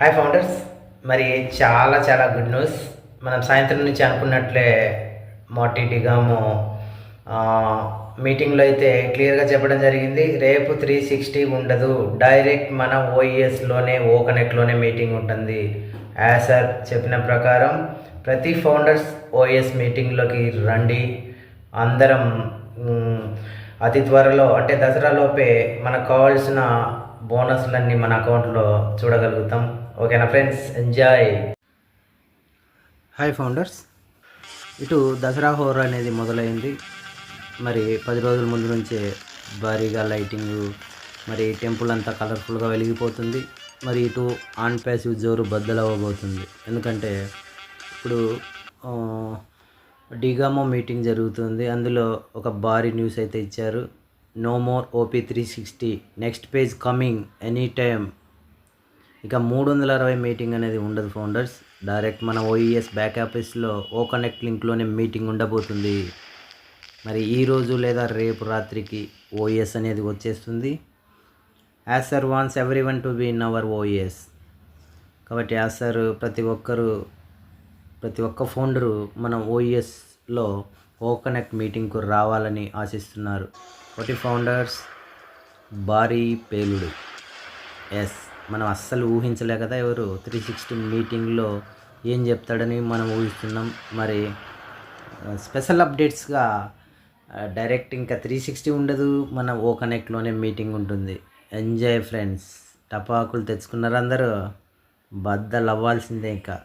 Hi founders మరి చాలా చాలా గుడ్ న్యూస్ మనం సాయంత్రం నుంచి అనుకున్నట్లే మోటీ డిగాము మీటింగ్లో అయితే క్లియర్గా చెప్పడం జరిగింది. రేపు త్రీ సిక్స్టీ ఉండదు. డైరెక్ట్ మన ఓఈఎస్లోనే ఓ కనెక్ట్లోనే మీటింగ్ ఉంటుంది. యాజ్ సార్ చెప్పిన ప్రకారం ప్రతి ఫౌండర్స్ ఓఎస్ మీటింగ్లోకి రండి. అందరం అతి త్వరలో అంటే దసరా లోపే మనకు కావాల్సిన బోనస్లన్నీ మన అకౌంట్లో చూడగలుగుతాం. ఓకేనా ఫ్రెండ్స్? ఎంజాయ్! Hi founders. ఇటు దసరా హోర్ అనేది మొదలైంది. మరి పది రోజుల ముందు నుంచే భారీగా లైటింగ్ మరి టెంపుల్ అంతా కలర్ఫుల్గా వెలిగిపోతుంది. మరి ఇటు ఆన్ ప్యాసివ్ జోరు బద్దలవ్వబోతుంది. ఎందుకంటే ఇప్పుడు డిగామో మీటింగ్ జరుగుతుంది. అందులో ఒక భారీ న్యూస్ అయితే ఇచ్చారు. No more OP three sixty. Next page coming any time. ఇక మూడు వందల అరవై మీటింగ్ అనేది ఉండదు ఫౌండర్స్. డైరెక్ట్ మన ఓఈఎస్ బ్యాక్ ఆఫీస్లో ఓ కనెక్ట్ లింక్లోనే మీటింగ్ ఉండబోతుంది. మరి ఈ రోజు లేదా రేపు రాత్రికి ఓఎస్ అనేది వచ్చేస్తుంది. As sir wants every one to be in our OS కాబట్టి యాజ్ సార్ ప్రతి ఒక్కరూ ప్రతి ఒక్క ఫౌండరు మన ఓఈఎస్లో ఓ కనెక్ట్ మీటింగ్కు రావాలని ఆశిస్తున్నారు. ఒకటి ఫౌండర్స్ భారీ పేలుడు. ఎస్ మనం అస్సలు ఊహించలే కదా ఎవరు? త్రీ సిక్స్టీ మీటింగ్లో ఏం చెప్తాడని మనం ఊహిస్తున్నాం. మరి స్పెషల్ అప్డేట్స్గా డైరెక్ట్ ఇంకా త్రీ సిక్స్టీ ఉండదు మన ఓ కనెక్ట్లోనే మీటింగ్ ఉంటుంది. ఎంజాయ్ ఫ్రెండ్స్ టపాకులు తెచ్చుకున్నారు అందరూ. బద్దలు అవ్వాల్సిందే ఇంకా.